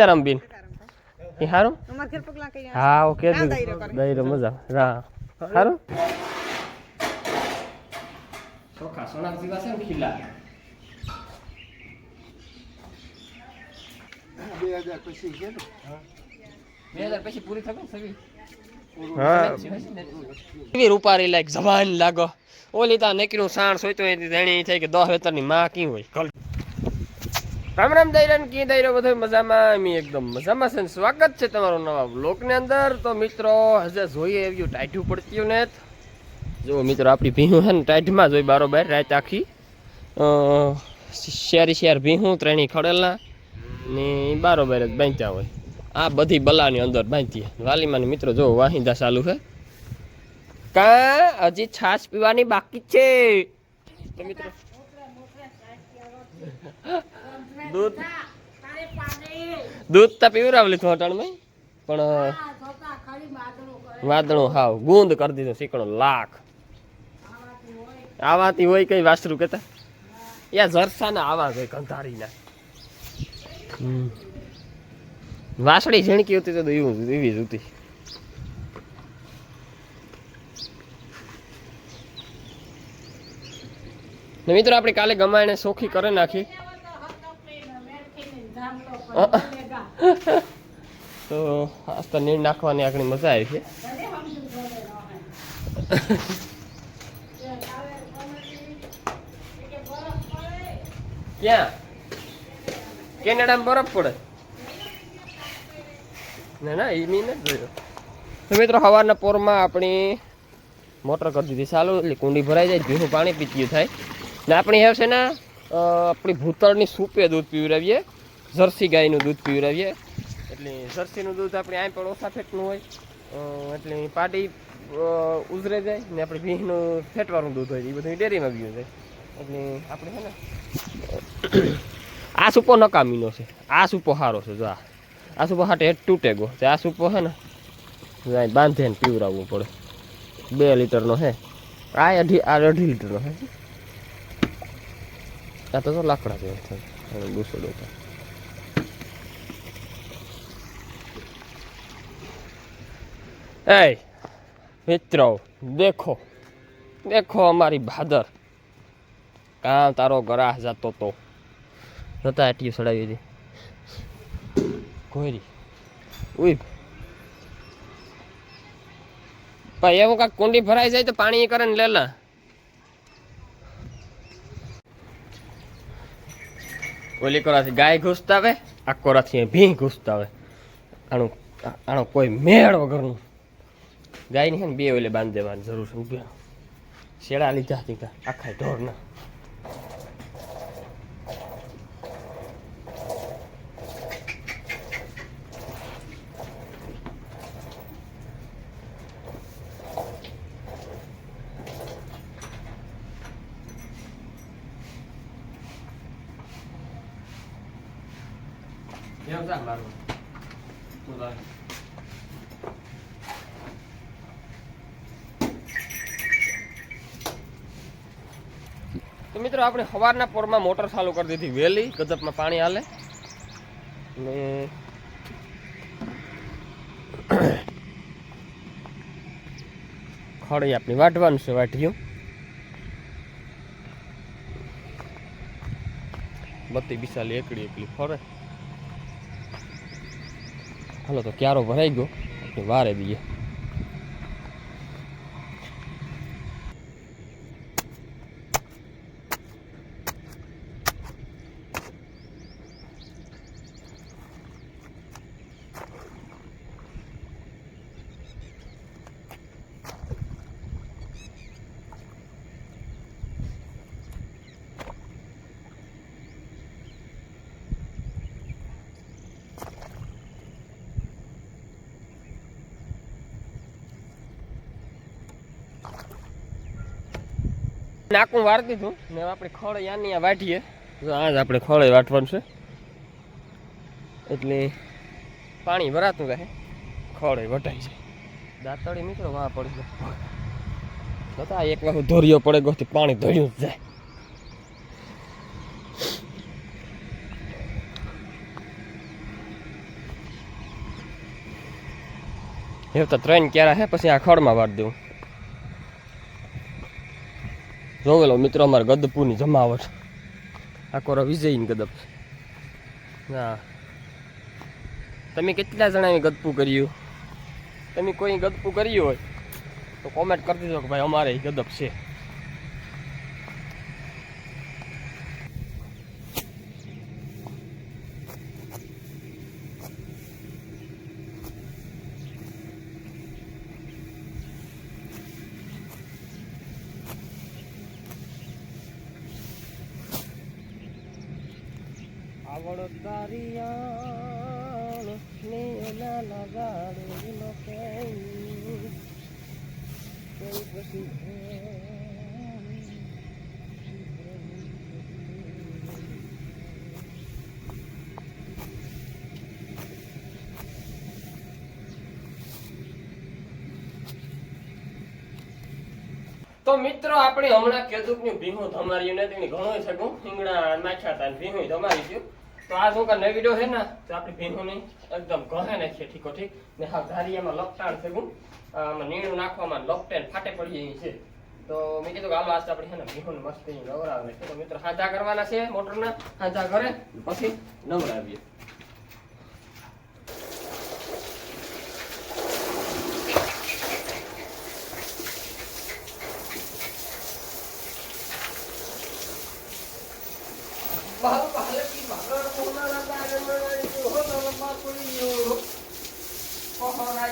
સીતારામ બેન. એ હારું? હા ઓકે દાયરો મજા હા. હારું? ચોખા સોના જેવા ખીલા. બે હજાર પછી છે બે હજાર પછી પૂરી થશે સગી? એવી રૂપારી લાઈક જવાન લાગો. ઓલી તા નીકળ્યું સાણ સોય તો તેણી થાય કે દહ વેતરની માં કી હોય? કલ રામ રામ દૈરાન કી દૈરો બધો મજામાં? એમ એકદમ મજામાં છે સ્વાગત છે તમારું નવા બ્લોગની અંદર. તો મિત્રો, હજે જોઈએ એવું ટાઈઠું પડતું ને જો મિત્રો, આપણી ભીહું છે ને ટાઈઠમાં જોઈ બારોબાર રાત આખી. શેરી શેર ભીહું, ત્રણેય ખડેલા ને બારોબાર જ બાંધ્યા હોય. આ બધી બલાની અંદર બાંધીએ. વાલીમાં મિત્રો, જો વાહિંદા ચાલુ છે. કા હજી છાશ પીવાની બાકી છે. તો મિત્રો. દૂધ. દૂધ તો પીવરાવલી લીધું અટાણમાં પણ વાદળું હાવ ગુંદ કરી દીધો શીકણો લાખ. આવાતી હોય કઈ વાસરું કેતા યા જરસાના આવા હોય કંધારીના. વાસળી ઝીણકી હતી તો એવું એવી જ હતી. મિત્રો, આપણે કાલે ગમાઈને સોખી કરી નાખી. તો આજ તો નીર નાખવાની આગળ મજા આવી છે. ક્યાં? કેનેડામાં બરફ પડે? ના ના એ મેં નથી જોયો. તો મિત્રો, સવારના પોરમાં આપણી મોટર કરી દીધી. ચાલુ, એટલે કુંડી ભરાઈ જાય, ભીનું પાણી પીત્યું થાય. ને આપણી હવે છે ને આપણી ભૂતળની સૂપે દૂધ પીવડાવીએ. જર્સી ગાયનું દૂધ પીવડાવીએ. એટલે જર્સીનું દૂધ આપણે આમ પણ ઓછા ફેટનું હોય. એટલે પાટી ઉઝરે જાય ને આપણે ભીનું ફેટવાનું દૂધ હોય. એ બધું ડેરીમાં પીવું જાય એટલે આપણે છે ને, આ સૂપો નકામીનો છે. આ સૂપો સારો છે, જો આ. આ સૂપો હાટે હેઠ તૂટે ગો આ સૂપો છે ને જાય બાંધે ને પીવડાવવું પડે. બે લીટરનો છે આ અઢી આ અઢી લીટરનો છે આ તો લાકડા છે દૂસરો તો એ મિત્રો, દેખો દેખો અમારી ભાદર. કાં તારો ગરાહ જતો તો. નતા એટલી સડાવી હતી. કોયરી, ઉઈ. ભાઈ, એવું કાંક કુંડી ભરાઈ જાય તો પાણી કરે ને લેલા. ઓલી કોરાથી ગાય ઘૂસતા આવે આ કોરાથી ભીં ઘૂસતા આવે આનું આનો કોઈ મેળ વગરનું. ગાયની છે ને બે ઓલે બાંધી દેવાની જરૂર છે શેડા લીધા હતી આખા ઢોરના. તો મિત્રો, આપણે સવારના પોરમાં મોટર ચાલુ કરી દીધી વહેલી. ગજબમાં પાણી હાલે. ને ખડી આપણી વાટવાનું છે, વાઢીયું. બત્તી બિસાલી એકડી એકલી ફરે. હાલો, તો ક્યારો ભરાઈ ગયો? વારે દઈએ નાકું વાર કીધું. ને આપણે ખળ યાની આ વાટીએ જો આજ આપણે ખળે વાટવાનું છે. એટલે પાણી ભરાતું રહે. ખળે વટાય છે. દાંતળી મિત્રો વા પડી છતાં એક વાર ધોરિયો પડે ગોથી પાણી ધોર્યું જ જાય. એ તો ત્રણ ક્યારે હે, પછી આ ખળમાં વાટ દેવું જોવેલો મિત્રો, અમારે ગદપુરની જમાવટ. આ કોરો વિજયની ગદપ. હા. તમે કેટલા જણાએ ગદપું કર્યું? તમે કોઈ ગદપું કર્યું હોય, તો કોમેન્ટ કરી દીધો કે ભાઈ અમારે ગદપ છે. તો મિત્રો, આપણે હમણાં કેદુકની ભીહું તમારી તેની ઘણો શકું રીંગણા નાખ્યા હતા ધમારી ગયું. તો આ શું નવી હે છે ને, તો આપણે ભીહું ની એકદમ ઘરે નાખીએ ઠીકો ઠીક ને હા ધારીયામાં લપટાણ શકું આમાં નીણું નાખવામાં લપટેન ફાટે પડી જાય છે. તો મેં કીધું કે હાલો આજ આપણે હે ને ભીહું મસ્ત નવરાવે તો મિત્રો, હાજા કરવાના છે મોટરના. હાજા ઘરે પછી નવરાવીએ.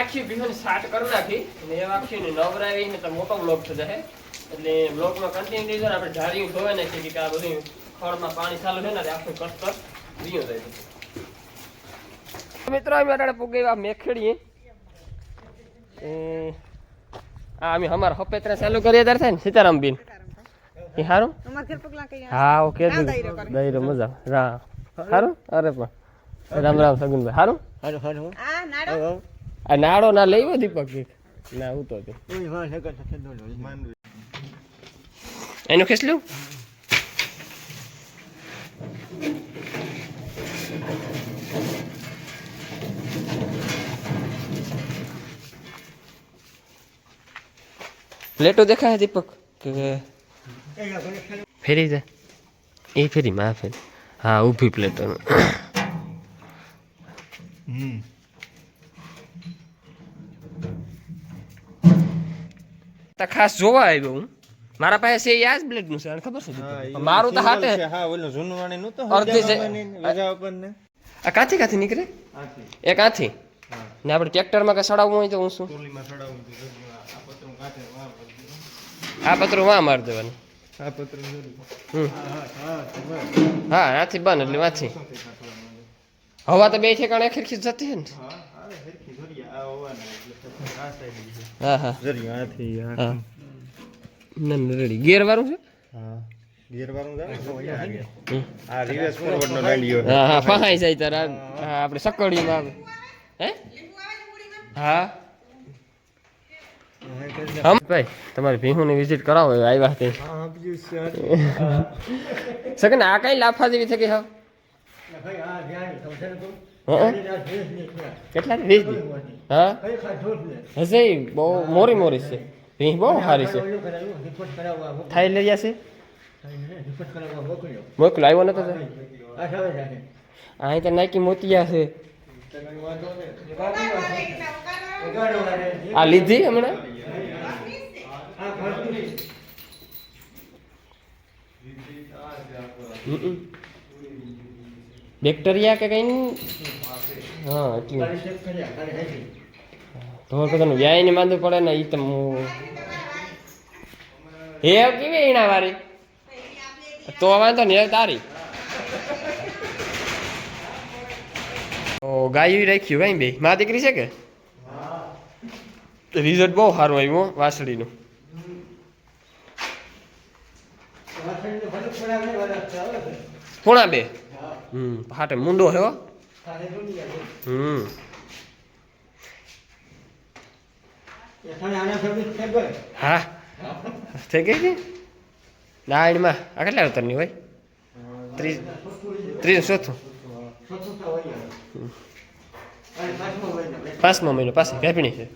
આખી બિહોની સ્ટાર્ટ કરી નાખી. ને એ આખી ને નવરાવી ને તો મોટો બ્લોક થઈ જશે એટલે બ્લોકમાં કન્ટિન્યુ થઈ આપણે ધાર્યું ધોવે ને કે આ બધું ખળમાં પાણી ચાલુ છે ને આખું કસ્તર રીયો જાય છે મિત્રો અમે અટાડે પૂગી આ મેખડીએ. એ આ અમે અમારા હપેત્રા ચાલુ કરીએ ત્યારે થાય ને સીતારામ બિન એ કઈ હા ઓકે દઈ મજા રા સારું અરે પણ. રામ રામ સગુનભાઈ. સારું હારું હારું. આ નાડો? આ નાળો ના લેવો દીપક ના હું તો એનું લઉં પ્લેટો દેખાય દીપક? કે ફેરી જાય. એ ફેરી માં ફેરી. હા ઊભી પ્લેટો હમ. તો ખાસ જોવા આવ્યો હું. મારા પાસે છે યાજ બ્લેડનું છે અને ખબર છે મારું તો હાટે હા ઓલું જૂનું વાણી તો અર્ધી છે. લગા ઉપરને આ કાથી કાથી નીકળે? એ કાથી ને આપણે ટ્રેક્ટરમાં કે સડાવવું હોય તો હું શું? આ પત્રો વાં મારી દેવાનું. હા આથી બન. એટલે વાંથી? હવા તો બે ઠેકાણે ખીરખી જતી હે ને હા સાઈડ છે હા હા જરી આથી. હા. ના ના ગેર વાળું છે? હા. ગિયર વાળું જાવે આ રિવર્સ ફોરવર્ડ નો ગાડીઓ હા હા ફહાઈ જાય તારા હા આપણે સકડીમાં આવે. હે? હા. હમ. ભાઈ તમારે ભીહુની વિઝિટ કરાવો આવ્યા તે સગન આ કઈ લાફા જેવી થઈ ગઈ હા ભાઈ આ ધ્યાન સમજે તો હં? કેટલા વીસ દી. હા? હશે બહુ મોરી મોરી છે. ભીહ બહુ સારી છે. થાઈ લઈ જશે? મોકલો આવ્યો નતો અહીં તો નાખી મોતિયા છે. આ લીધી હમણાં. બેક્ટેરિયા કે કઈ હા એટલું તારી ચેક કર્યા તારી હાઈટી. ઢોર બધાનું વ્યાય ને માંદું પડે ને એ તો હું હે કેવી એના વારી તો વાંધો ને તારી ગાય રાખ્યું કઈ બે માં દીકરી છે કે રિઝલ્ટ બહુ સારું આવ્યું વાસળીનું. પૂણા બે. હમ, હાટે મુંડો હે. હમ એ ખાલી આના સર્વિસ થઈ ગઈ. હા? થઈ ગઈ ને દાળમાં આ કેટલા ઉતરની હોય? ત્રીસ ત્રીસ ચોથું. પાંચમો મહિનો. પાસે મહિનો છે.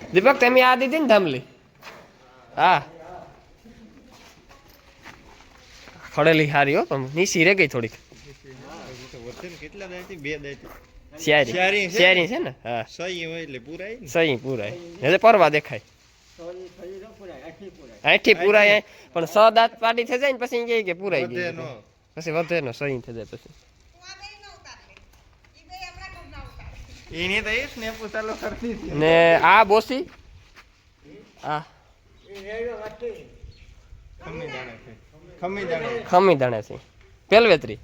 દીપક તમે આ દીધી ને ધામલી હા. ખડેલી હારી હો પણ નીસી રે ગઈ થોડીક. કેટલા બે શિયારી શિયારી છે? ને? હા. સહી હોય એટલે પૂરાય સહી પૂરાય. એટલે પરવા દેખાય. અહીંથી પૂરાય પણ સ દાંત પાડી થઈ જાય ને પછી કે પૂરાઈ ગઈ પછી વધે નો સહી થઈ જાય પછી. એની તો એ સ્નેપ ચાલુ કરતી ને આ બોસી? આ. ખમી દાણે છે. પેલવેત્રી.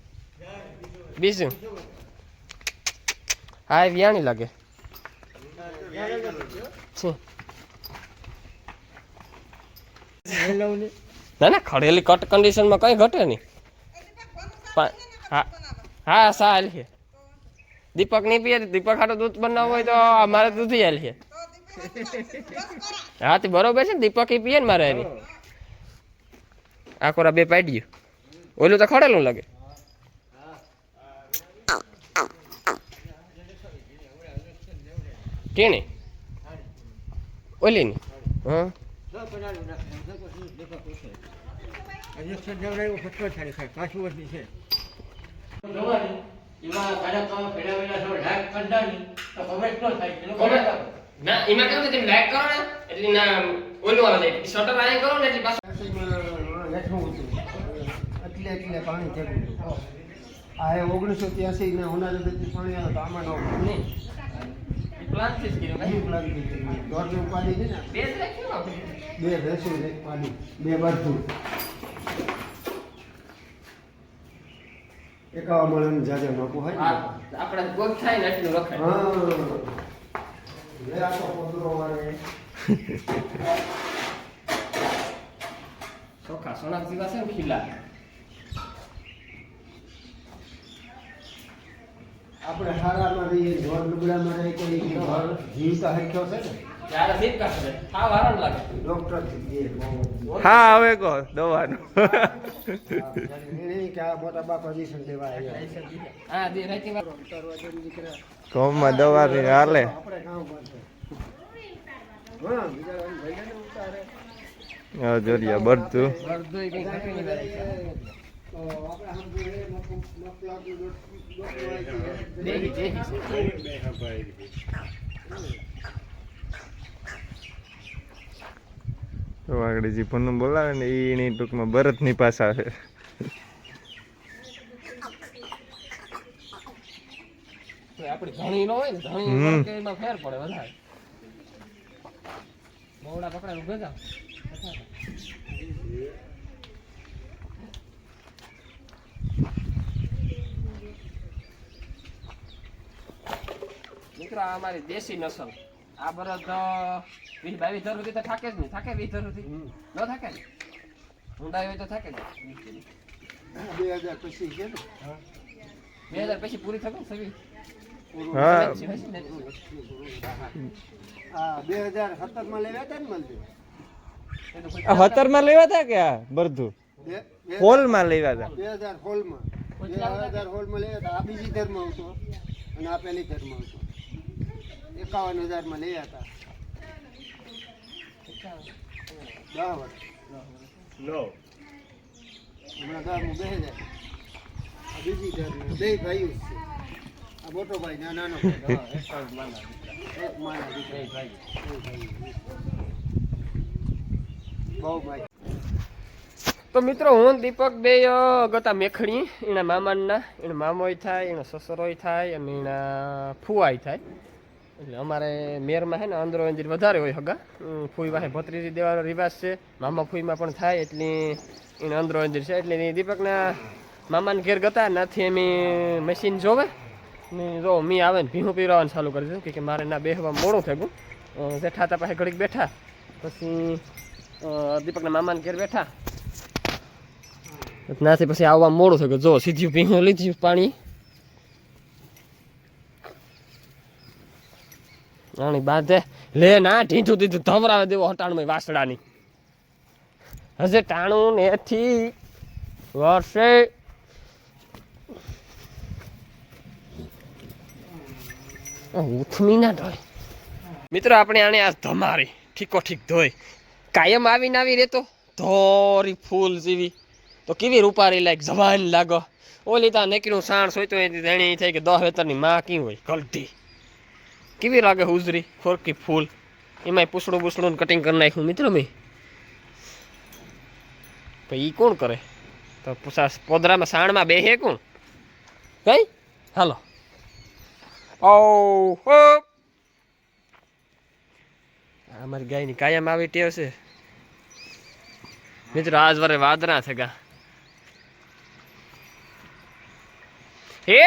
બીજું? હા એ વિયાણી લાગે છે ના ના ખડેલી કટ કન્ડિશનમાં કઈ ઘટે નહીં પા- હા હા સાલ છે દીપક નહીં પીએ તો દીપક હાટો દૂધ બનાવવું હોય તો મારે દૂધ હાલ છે હા તે બરોબર છે ને દીપક ઈ પીએ ને મારે એની આ કોરા બે પાડી ઓલું તો ખડેલું લાગે કેની ઓલી ની હા જો બનાવ્યું નાખે. જો પછી દેખો પૂછે. ઇન્જેક્શન દેવડાવ્યું, ફટકો છાડી ખાય. પાછું વર્ષની છે. ના, એમાં કેવું છે? તમે લાઈક કરો ને, એટલે એટલે પાણી જરૂર. આ ઓગણીસો ત્યાસી ના હોનારી પાણી આવે તો આમાં ન પ્લાનથી કર્યું પાણી છે ને? બે રાખ્યું આપણે બે ભેંસું એક પાણી બે બરફું એકાવા મળે જાજે નાખવું હોય આપણે ગોગ થાય ને એટલું રખાય. હા. લે આ તો પોદરો વાળે. ચોખા સોના જેવા છે ને ખીલા. આપણે હારામાં રહીએ ઘર લુગડામાં રહીએ કોઈ ઘર જીવતા હરખ્યો છે ને? હા વારણ લાગે. ડોક્ટર હા હવે કહો દવાનું. નહીં કે આ મોટા બાપા જીસન દેવા આવ્યા. હા દે રાતી વાર ઉતારવા જેમ દીકરા ઘઉંમાં દવા હાલે. આપણે કામ પાસે હા બીજા ભાઈને ઉતારે. જોરિયા બધું. તો આગળ જે બોલાવે ને એની ટૂંકમાં ભરતની પાછા છે. આપણી ધણી નો હોય ને ધણી ફેર પડે વધારે. બવડા પકડા ઉભે મિત્રો આ અમારી દેશી નસલ. આ બરદ વીસ બાવીસ હજાર સુધી તો થાકે જ નહીં. થાકે વીસ હજાર સુધી? ન થાકે ને? ઊંડા હોય તો થાકે જ બે હજાર પછી છે ને? બે હજાર પછી પૂરી થશે ને સવી હા. બે હજાર સત્તરમાં લેવા હતા ને મળજો હતરમાં લેવા હતા કે આ બધું? બે માં હોલમાં લેવા હતા. બે હજાર હોલમાં. બે હજાર હોલમાં લેવા હતા. આ બીજી ધર્મ આવતો અને આ પેલી ધર્મ આવતો એકાવન હજારમાં લઈ હતા લો. હમણાં દસમાં બે આ બીજી ધર્મ બે ભાઈઓ છે. આ મોટો ભાઈ ને નાનો. બહુ ભાઈ. તો મિત્રો હું દીપક બે ગતા મેખડી એના મામાના એના મામોય થાય એના સસરોય થાય અને એના ફુવાય થાય. એટલે અમારે મેરમાં છે ને અંદરો અંજીર વધારે હોય હગા. ફૂઈ વાહે ભત્રીજી દેવાનો રિવાજ છે. મામા ફૂઈમાં પણ થાય એટલી એને અંદરો અંજીર છે. એટલે દીપકના મામાને ઘેર ગતા, નાથી એમ મશીન જોવે. ને જો મી આવે ને ભીહું પીરવાનું ચાલુ કરી દીધું કે મારે ના બેહવા મોડું થઈ જેઠાતા પાસે ઘડીક બેઠા. પછી દીપકના મામાને ઘેર બેઠા. નાથી પછી આવવા મોડું થયું જો, સીધું ભીનું લીધું પાણી. આની બાંધે. લે ના ઢીંઠું દીધું ધમરાવે દેવો હટાણમાં વાસડાની. હજે ટાણું ને વર્ષે ઉથમી ના ધોય મિત્રો, આપણે આને આ ધમારી, ઠીકો ઠીક ધોઈ. કાયમ આવીને આવી રહેતો, ધોરી ફૂલ જેવી. તો કેવી રૂપારી લાયક જવાન લાગો. ઓલી તા નેકીનું સાણ સોય એની ધણી થઈ કે દહ વેતરની માં કી હોય? કલટી કેવી લાગે હુજરી? ખોરકી ફૂલ. એમાં પૂસડું બૂસડું કટિંગ કરી નાખ્યું. મિત્રો મેં. પછી એ કોણ કરે? તો પોદરામાં સાણમાં બેહે કોણ? કઈ? હાલો. ઓ અમારી ગાયની કાયમ આવી ટેવ છે. મિત્રો, આજ વારે વાદરા થગા હે?